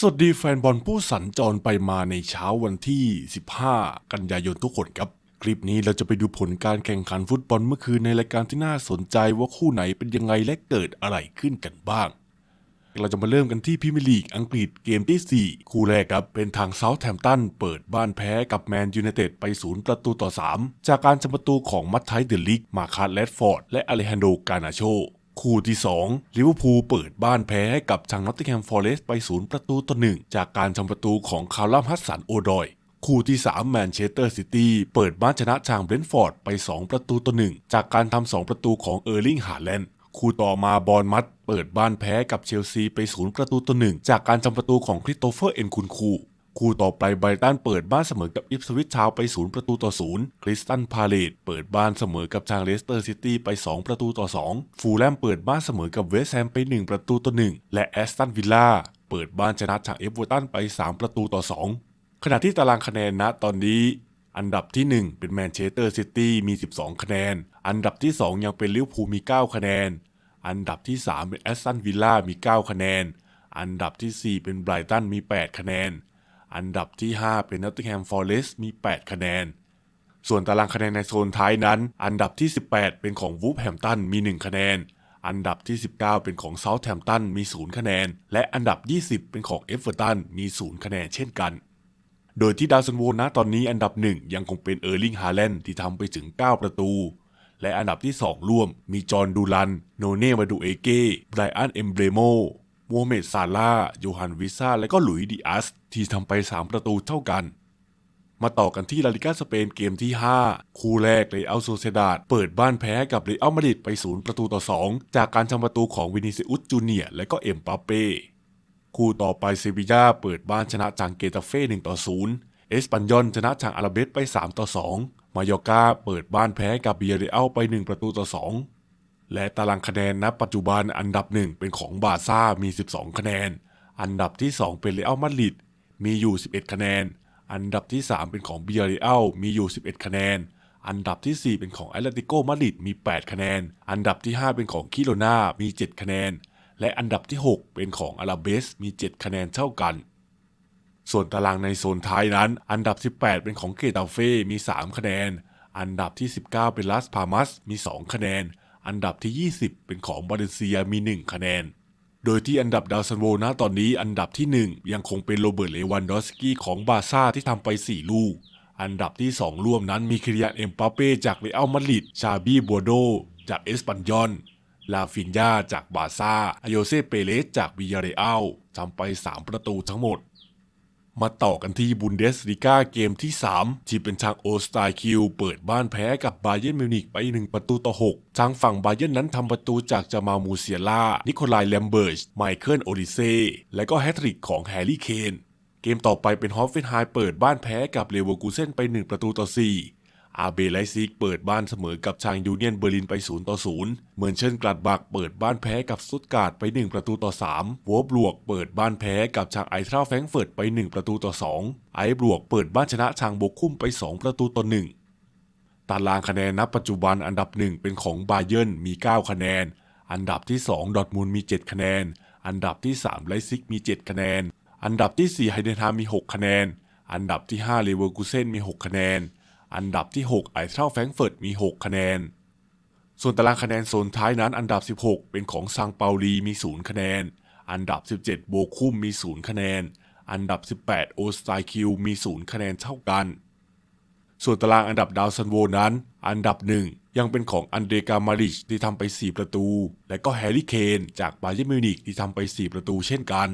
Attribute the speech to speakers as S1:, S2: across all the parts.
S1: สวัสดีแฟนบอลผู้สัญจรไปมาในเช้าวันที่ 15 กันยายนทุกคนครับ คลิปนี้เราจะไปดูผลการแข่งขันฟุตบอลเมื่อคืนในรายการที่น่าสนใจว่าคู่ไหนเป็นยังไงและเกิดอะไรขึ้นกันบ้าง เราจะมาเริ่มกันที่พรีเมียร์ลีกอังกฤษเกมที่ 4 คู่แรกครับ เป็นทางเซาท์แฮมป์ตันเปิดบ้านแพ้กับแมนยูไนเต็ดไป 0 ประตูต่อ 3 จากการชมประตูของมัตไทเดลิกมาคาร์แรดฟอร์ดและอเลฮันโดกานาโช คู่ที่2ลิเวอร์พูลเปิดบ้านแพ้ให้กับทางนอตติงแฮมฟอร์เรสต์ไป0ประตูต่อ1จากการชมประตูของคาร์ลัมฮัสสันโอดอยคู่ที่ 3 แมนเชสเตอร์ซิตี้เปิดบ้านชนะทางเบรนท์ฟอร์ดไป 2 ประตูต่อ1จากการทำ 2 ประตูของเออร์ลิงฮาแลนด์คู่ต่อมาบอลมัดเปิดบ้านแพ้กับเชลซีไป 0 ประตูต่อ1จากการจำประตูของคริสโตเฟอร์เอ็นคุนคู คู่ต่อไปไบรตันเปิดบ้านเสมอกับอิฟสวิตชาวไป 0 ประตูต่อ 0 คริสตันพาเลตเปิดบ้านเสมอกับทางเลสเตอร์ซิตี้ไป 2 ประตูต่อ 2 ฟูลแลมเปิดบ้านเสมอกับเวสต์แฮมไป 1 ประตูต่อ 1 และแอสตันวิลล่าเปิดบ้านชนะทางเอฟเวอร์ตันไป 3 ประตูต่อ 2 ขณะที่ตารางคะแนนณตอนนี้ อันดับที่ 1 เป็นแมนเชสเตอร์ซิตี้มี 12 คะแนน อันดับที่ 2 ยังเป็นลิเวอร์พูลมี 9 คะแนน อันดับที่ 3 เป็นแอสตันวิลล่ามี 9 คะแนน อันดับที่ 4 เป็นไบรตันมี 8 คะแนน อันดับที่ 5 เป็นนอตติงแฮมฟอร์เรสต์มี 8 คะแนน ส่วนตารางคะแนนในโซนท้ายนั้น อันดับที่ 18 เป็นของวูฟแฮมตันมี 1 คะแนน อันดับที่ 19 เป็นของเซาท์แฮมตันมี 0 คะแนน และอันดับ 20 เป็นของเอฟเวอร์ตันมี 0 คะแนนเช่นกัน โดยที่ดาวซันโวนะตอนนี้อันดับหนึ่งยังคงเป็นเออร์ลิงฮาแลนด์ที่ทำไปถึง 9 ประตู และอันดับที่ 2 ร่วมมีจอห์นดูรัน โนเน่มาดูเอเก้ไบรอันเอมเบรโม โมเมดซาลาโยฮันวิซาและก็หลุยดิอัส ที่ทำไป 3 ประตูเท่ากัน มาต่อกันที่ลาลิกาสเปนเกมที่ 5 คู่แรกเลยอัลโซเซดาดเปิดบ้านแพ้กับเรอัลมาดริดไป0ประตูต่อ 2 จากการทำประตูของวินิซิอุสจูเนียและก็เอ็มปาเป้คู่ต่อไปเซบียาเปิดบ้านชนะจางเกตาเฟ่1ต่อ0เอสปันยอนชนะจางอาราเบสไป3ต่อ2มายอกาเปิดบ้านแพ้กับเบียเรอัลไป 1 ประตูต่อ 2 และตารางคะแนนณปัจจุบันอันดับ 1 เป็นของบาซ่ามี 12 คะแนน อันดับที่ 2 เป็นเรอัลมาดริดมีอยู่ 11 คะแนน อันดับที่ 3 เป็นของเบียเรอัลมีอยู่ 11 คะแนน อันดับที่ 4 เป็นของแอตเลติโกมาดริดมี 8 คะแนน อันดับที่ 5 เป็นของคิโรนามี 7 คะแนน และอันดับที่ 6 เป็นของอาราเบสมี 7 คะแนนเท่ากัน ส่วนตารางในโซนท้ายนั้น อันดับ 18 เป็นของเกตาเฟ่มี 3 คะแนน อันดับที่ 19 เป็นลาสพามัสมี 2 คะแนน อันดับที่ 20 เป็นของบาเลนเซียมี 1 คะแนน โดยที่อันดับดาวซันโวนะตอนนี้อันดับที่ 1 ยังคงเป็นโรเบิร์ตเลวันดอสกี้ของบาซ่าที่ทำไป 4 ลูก อันดับที่ 2 ร่วมนั้นมีคริยานเอ็มปาเป้จากเรอัลมาดริดชาบี้บัวโด จากเอสปันยอนลาฟินยาจากบาซ่าอโยเซเปเลสจากวิยาเรอัลทำไป 3 ประตูทั้งหมด มาต่อกันที่บุนเดสลิก้าเกมที่ 3 ที่เป็นทางโอสตาคิวเปิดบ้านแพ้กับบาเยนมิวนิกไป 1 ประตูต่อ 6 ทางฝั่งบาเยนนั้นทำประตูจากจามามูเซียล่า นิโคลายแลมเบิร์ช ไมเคิลโอดิเซ่ และก็แฮตทริกของแฮร์รี่เคน เกมต่อไปเป็นฮอฟเฟนไฮเปิดบ้านแพ้กับเลเวอร์กูเซนไป 1 ประตูต่อ 4 อาเบไลซิกเปิดบ้านเสมอกับทางยูเนียนเบอร์ลินไป 0 ต่อ 0 เหมือนเช่นกลัดบักเปิดบ้านแพ้กับสตุตการ์ดไป 1 ประตูต่อ3วัวบลวกเปิดบ้านแพ้กับทางไอทราแฟงเฟิร์ตไป 1 ประตูต่อ 2 ไอบลวกเปิดบ้านชนะทางบกคุ้มไป 2 ประตูต่อ 1 ตารางคะแนนนับปัจจุบันอันดับ 1 เป็นของบาเยิร์นมี 9 คะแนน อันดับที่ 2 ดอทมุนด์มี 7 คะแนน อันดับที่ 3 ไลซิกมี 7 คะแนน อันดับที่ 4 ไฮเดนฮามมี 6 คะแนน อันดับที่ 5 เลเวอร์กูเซนมี 6 คะแนน อันดับที่ 6 ไอเทราแฟรงเฟิร์ตมี 6 คะแนน ส่วนตารางคะแนนโซนท้ายนั้นอันดับ 16 เป็นของซังเปาลีมี 0 คะแนน อันดับ 17 โบคุมมี 0 คะแนน อันดับ 18 โอสไตคิวมี 0 คะแนนเท่ากัน ส่วนตารางอันดับดาวซันโวนั้น อันดับหนึ่งยังเป็นของอันเดรกามาริชที่ทำไป 4 ประตู และก็แฮร์รี่เคนจากบาเยร์มิวนิกที่ทำไป 4 ประตูเช่นกัน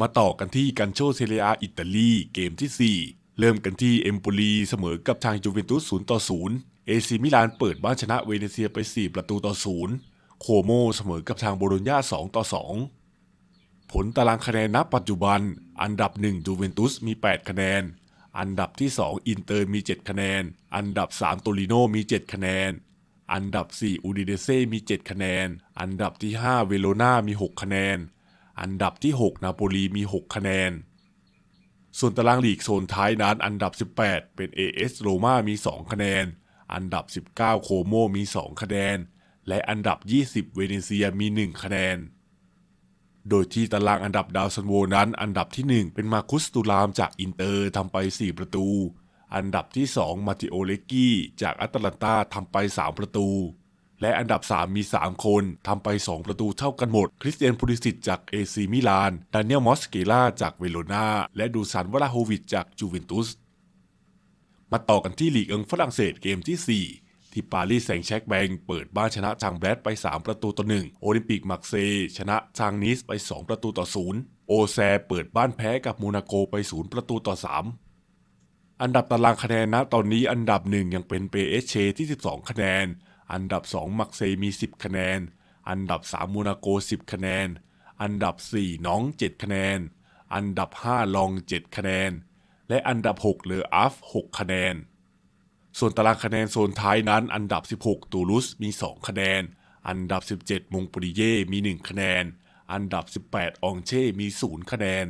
S1: มาต่อกันที่กันโชเซเรียอิตาลีเกมที่ 4 เริ่มกันที่เอมโปลีเสมอกับทางยูเวนตุส0ต่อ0เอซีมิลานเปิดบ้านชนะเวเนเซียไป 4 ประตูต่อ0โคโมเสมอกับทางโบโลญญา2ต่อ2 ผลตารางคะแนนณปัจจุบัน อันดับ 1 ยูเวนตุสมี 8 คะแนน อันดับที่ 2 อินเตอร์มี 7 คะแนน อันดับ 3 โตริโนมี 7 คะแนน อันดับ 4 อูดิเนเซ่มี 7 คะแนน อันดับที่ 5 เวโรนามี 6 คะแนน อันดับที่ 6 นาโปลีมี 6 คะแนน ส่วนตารางลีกโซนท้ายนั้นอันดับ 18 เป็น AS โรมามี 2 คะแนน อันดับ 19 โคโมมี 2 คะแนน และอันดับ 20 เวเนเซียมี 1 คะแนน โดยที่ตารางอันดับดาวซันโวนั้น อันดับที่ 1 เป็นมาคุสตูรามจากอินเตอร์ทำไป 4 ประตู อันดับที่ 2 มาติโอเลกี้จากแอตแลนตาทำไป 3 ประตู และอันดับ 3 มี 3 คนทำไป 2 ประตูเท่ากันหมด คริสเตียนพูลิสิตจากเอซีมิลานดานิเอลมอสเกล่าจากเวโรนาและดูซันวลาโฮวิชจากจูเวนตุส มาต่อกันที่ลีกเอิงฝรั่งเศสเกมที่ 4ที่ปารีสแซงต์แชกแบงเปิดบ้านชนะจางแบรดไป 3 ประตูต่อ1โอลิมปิกมักเซ ชนะจางนิสไป 2 ประตูต่อ0โอแซเปิดบ้านแพ้กับโมนาโกไป 0 ประตูต่อ 3 อันดับตารางคะแนนนะตอนนี้อันดับ1ยังเป็นเปเอชเชที่ 12 คะแนน อันดับ 2 มักเซมี 10 คะแนน อันดับ3โมนาโก 10 คะแนน อันดับ 4 น้อง 7 คะแนน อันดับ 5 ลอง 7 คะแนน และอันดับ 6 เลออัฟ 6 คะแนน ส่วนตารางคะแนนโซนท้ายนั้น อันดับ 16 ตูลุสมี 2 คะแนน อันดับ 17 มงปรีเย่มี 1 คะแนน อันดับ 18อองเช่มี 0 คะแนน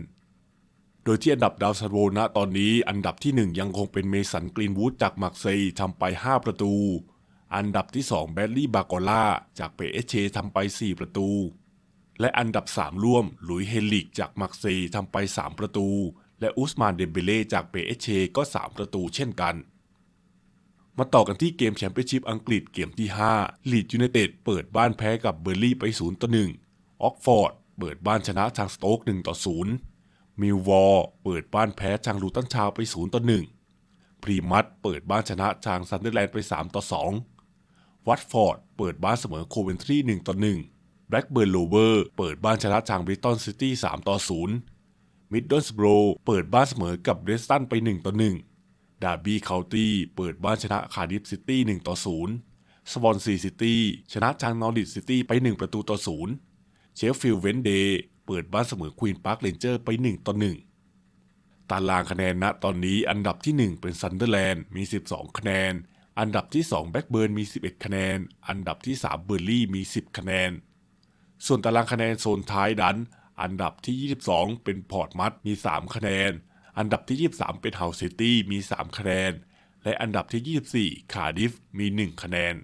S1: โดยที่อันดับดาวซันโวณตอนนี้อันดับที่ 1 ยังคงเป็นเมสันกรีนวูดจากมักเซย์ทำไป 5 ประตู อันดับที่ 2 แบดลี่บากอล่าจากเปเอเชทำไป 4 ประตู และอันดับ 3 ร่วมหลุยเฮลิกจากมักซย์ทำไป 3 ประตู และอุสมานเดมเบเล่จากเปเอเชก็ 3 ประตูเช่นกัน มาต่อกันที่เกมแชมเปี้ยนชิพอังกฤษเกมที่5ลีดยูไนเต็ดเปิดบ้านแพ้กับเบอร์ลี่ไป0ต่อ1ออกฟอร์ดเปิดบ้านชนะทางสโต๊ก1ต่อ0มิลวอร์เปิดบ้านแพ้ทางลูตันชาวไป0ต่อ1พรีมัตเปิดบ้านชนะทางซันเดอร์แลนด์ไป3ต่อ2 วัตฟอร์ดเปิดบ้านเสมอโคเวนทรี1ต่อ1แบล็กเบิร์นโลเวอร์เปิดบ้านชนะทางบริตตันซิตี้3ต่อ0มิดเดิลสโบรเปิดบ้านเสมอกับเรสตันไป1ต่อ1ดาร์บี้เคาน์ตี้เปิดบ้านชนะคาร์ดิฟซิตี้1ต่อ0สวอนซีซิตี้ชนะทางนอริทซิตี้ไป 1 ประตูต่อ0เชฟฟิลด์เวนเดย์เปิดบ้านเสมอควีนพาร์คเรนเจอร์ไป1ต่อ1ตารางคะแนนณตอนนี้อันดับที่ 1 เป็นซันเดอร์แลนด์มี 12 คะแนน อันดับที่ 2 แบ็กเบิร์นมี 11 คะแนน อันดับที่ 3 เบอร์ลี่มี 10 คะแนน ส่วนตารางคะแนนโซนท้ายนั้นอันดับที่ 22 เป็นพอร์ตมัตมี 3 คะแนน อันดับที่ 23 เป็นเฮาซิตี้มี 3 คะแนน และอันดับที่ 24 คาร์ดิฟมี 1 คะแนน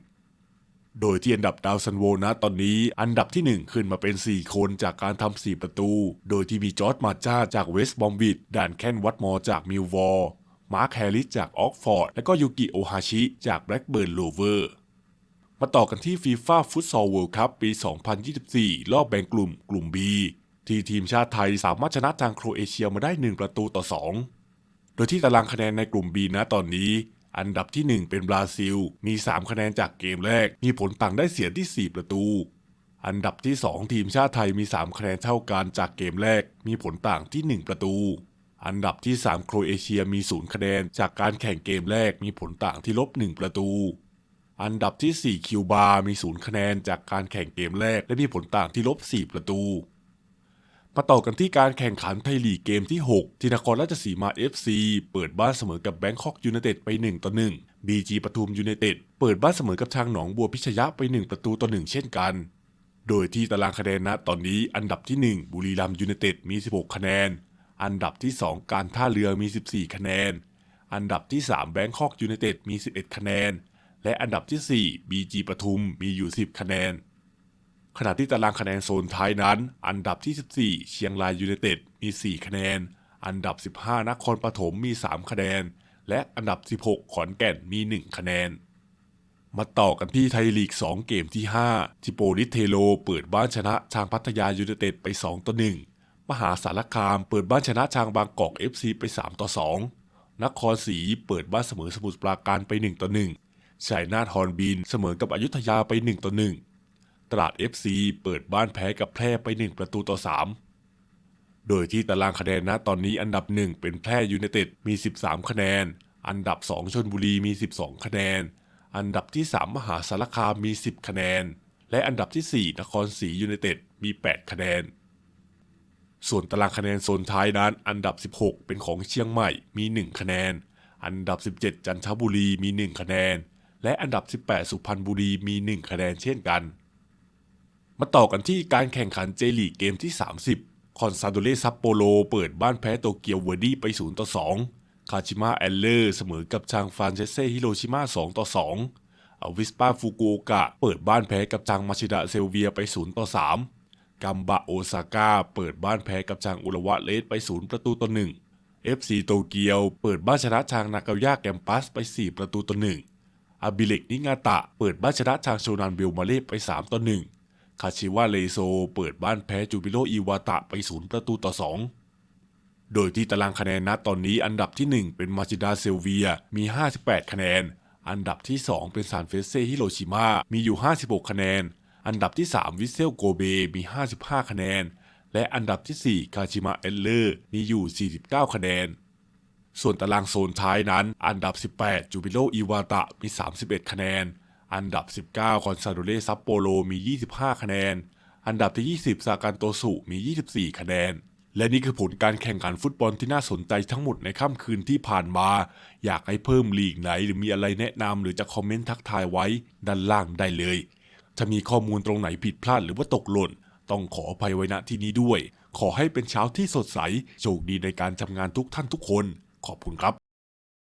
S1: โดยที่อันดับดาวซันโวนะตอนนี้อันดับที่ 1 ขึ้นมาเป็น 4 คนจากการทำ4ประตู โดยที่มีจอร์ดมาจ้าจากเวสต์บอมวิดด่านแคนวัตมอร์จากมิลวอร์ มาร์คแฮร์ริสจากออกฟอร์ด และก็ยูกิโอฮาชิจากแบล็กเบิร์นโลเวอร์มาต่อกันที่ฟีฟ่าฟุตซอลเวิลด์คัพปี 2024 รอบแบ่งกลุ่มกลุ่ม B ที่ทีมชาติไทยสามารถชนะทางโครเอเชียมาได้ 1 ประตูต่อ 2 โดยที่ตารางคะแนนในกลุ่ม B นะตอนนี้ อันดับที่ 1 เป็นบราซิล มี 3 คะแนนจากเกมแรก มีผลต่างได้เสียที่ 4 ประตู อันดับที่ 2 ทีมชาติไทยมี 3 คะแนนเท่ากันจากเกมแรก มีผลต่างที่ 1 ประตู อันดับที่ 3 โครเอเชียมี 0 คะแนน จากการแข่งเกมแรกมีผลต่างที่ลบ 1 ประตู อันดับที่ 4 คิวบา มี 0 คะแนน จากการแข่งเกมแรกและมีผลต่างที่ลบ 4 ประตู มาต่อกันที่การแข่งขันไทยลีกเกมที่ 6 ที่นครราชสีมา FC เปิดบ้านเสมอกับแบงคอกยูไนเต็ดไป 1 ต่อ1 BG ปทุมยูไนเต็ดเปิดบ้านเสมอกับทางหนองบัวพิชยะไป 1 ประตูต่อ 1 เช่นกันโดยที่ตารางคะแนนณตอนนี้อันดับที่ 1 บุรีรัมย์ยูไนเต็ดมี 16 คะแนน อันดับที่ 2 การท่าเรือมี 14 คะแนน อันดับที่3แบงคอกยูไนเต็ดมี 11 คะแนน และอันดับที่ 4 BG ปทุมมีอยู่ 10 คะแนน ขณะที่ตารางคะแนนโซนท้ายนั้น อันดับที่ 14 เชียงรายยูไนเต็ดมี 4 คะแนน อันดับ 15 นครปฐมมี 3 คะแนน และอันดับ 16 ขอนแก่นมี 1 คะแนน มาต่อกันที่ไทยลีก 2 เกมที่ 5ทิโปลิสเทโลเปิดบ้านชนะทางพัทยายูไนเต็ดไป 2 ต่อ 1 มหาสารคามเปิดบ้านชนะทางบางกอก FC ไป 3 ต่อ 2 นครศรีเปิดบ้านเสมอสมุทรปราการไป 1 ต่อ 1ชัยนาทฮอนบินเสมอกับอยุธยาไป 1 ต่อ 1 ตราด FC เปิดบ้านแพ้กับแพร่ไป 1 ประตูต่อ 3 โดยที่ตารางคะแนนณตอนนี้อันดับ 1 เป็นแพร่ยูไนเต็ดมี 13 คะแนน อันดับ 2 ชนบุรีมี 12 คะแนน อันดับที่ 3 มหาสารคามมี 10 คะแนน และอันดับที่ 4 นครศรียูไนเต็ดมี 8 คะแนน ส่วนตารางคะแนนโซนท้ายนั้น อันดับ 16 เป็นของเชียงใหม่มี 1 คะแนน อันดับ 17 จันทบุรีมี 1 คะแนน และอันดับ 18 สุพรรณบุรีมี 1 คะแนนเช่นกัน มาต่อกันที่การแข่งขันเจลีกเกมที่ 30 คอนซาโดเลซัปโปโลเปิดบ้านแพ้โตเกียวเวอร์ดี้ไป 0 ต่อ 2 คาชิมะแอลเลอร์เสมอกับทางฟรานเชสเซ่ฮิโรชิมา2 ต่อ 2อวิสปาฟูกุโอกะเปิดบ้านแพ้กับทางมาชิดะเซลเวียไป 0 ต่อ 3 กัมบะโอซาก้าเปิดบ้านแพ้กับชางอุระวะเลสไปศูนย์ประตูต่อหนึ่ง FC โตเกียวเปิดบ้านชนะชางนากาย่าแกมปัสไป 4 ประตูต่อหนึ่งอาบิเล็กนิงาตะเปิดบ้านชนะชางโชนันเบลมาเล่ไป 3 ต่อ1คาชิวาเลโซเปิดบ้านแพ้จูบิโลอีวาตะไป 0 ประตูต่อ 2 โดยที่ตารางคะแนนณตอนนี้อันดับที่ 1 เป็นมาจิดาเซลเวียมี 58 คะแนน อันดับที่ 2 เป็นซานเฟเซฮิโรชิมามีอยู่ 56 คะแนน อันดับที่ 3 วิเซลโกเบมี 55 คะแนน และอันดับที่ 4 คาชิมะเอลเลอร์มีอยู่ 49 คะแนน ส่วนตารางโซนท้ายนั้น อันดับ 18 จูบิโลอีวาตะมี 31 คะแนน อันดับ 19คอนซาโดเลซัปโปโลมี 25 คะแนน อันดับที่ 20 ซากันโตสุมี 24 คะแนนและนี่คือผลการแข่งขันฟุตบอลที่น่าสนใจทั้งหมดในค่ำคืนที่ผ่านมา อยากให้เพิ่มลีกไหน หรือมีอะไรแนะนำหรือจะคอมเมนต์ทักทายไว้ด้านล่างได้เลย ถ้ามีข้อมูลตรงไหนผิดพลาดหรือว่าตกหล่น ต้องขออภัยไว้ณที่นี้ด้วย ขอให้เป็นเช้าที่สดใส โชคดีในการทำงานทุกท่านทุกคน ขอบคุณครับ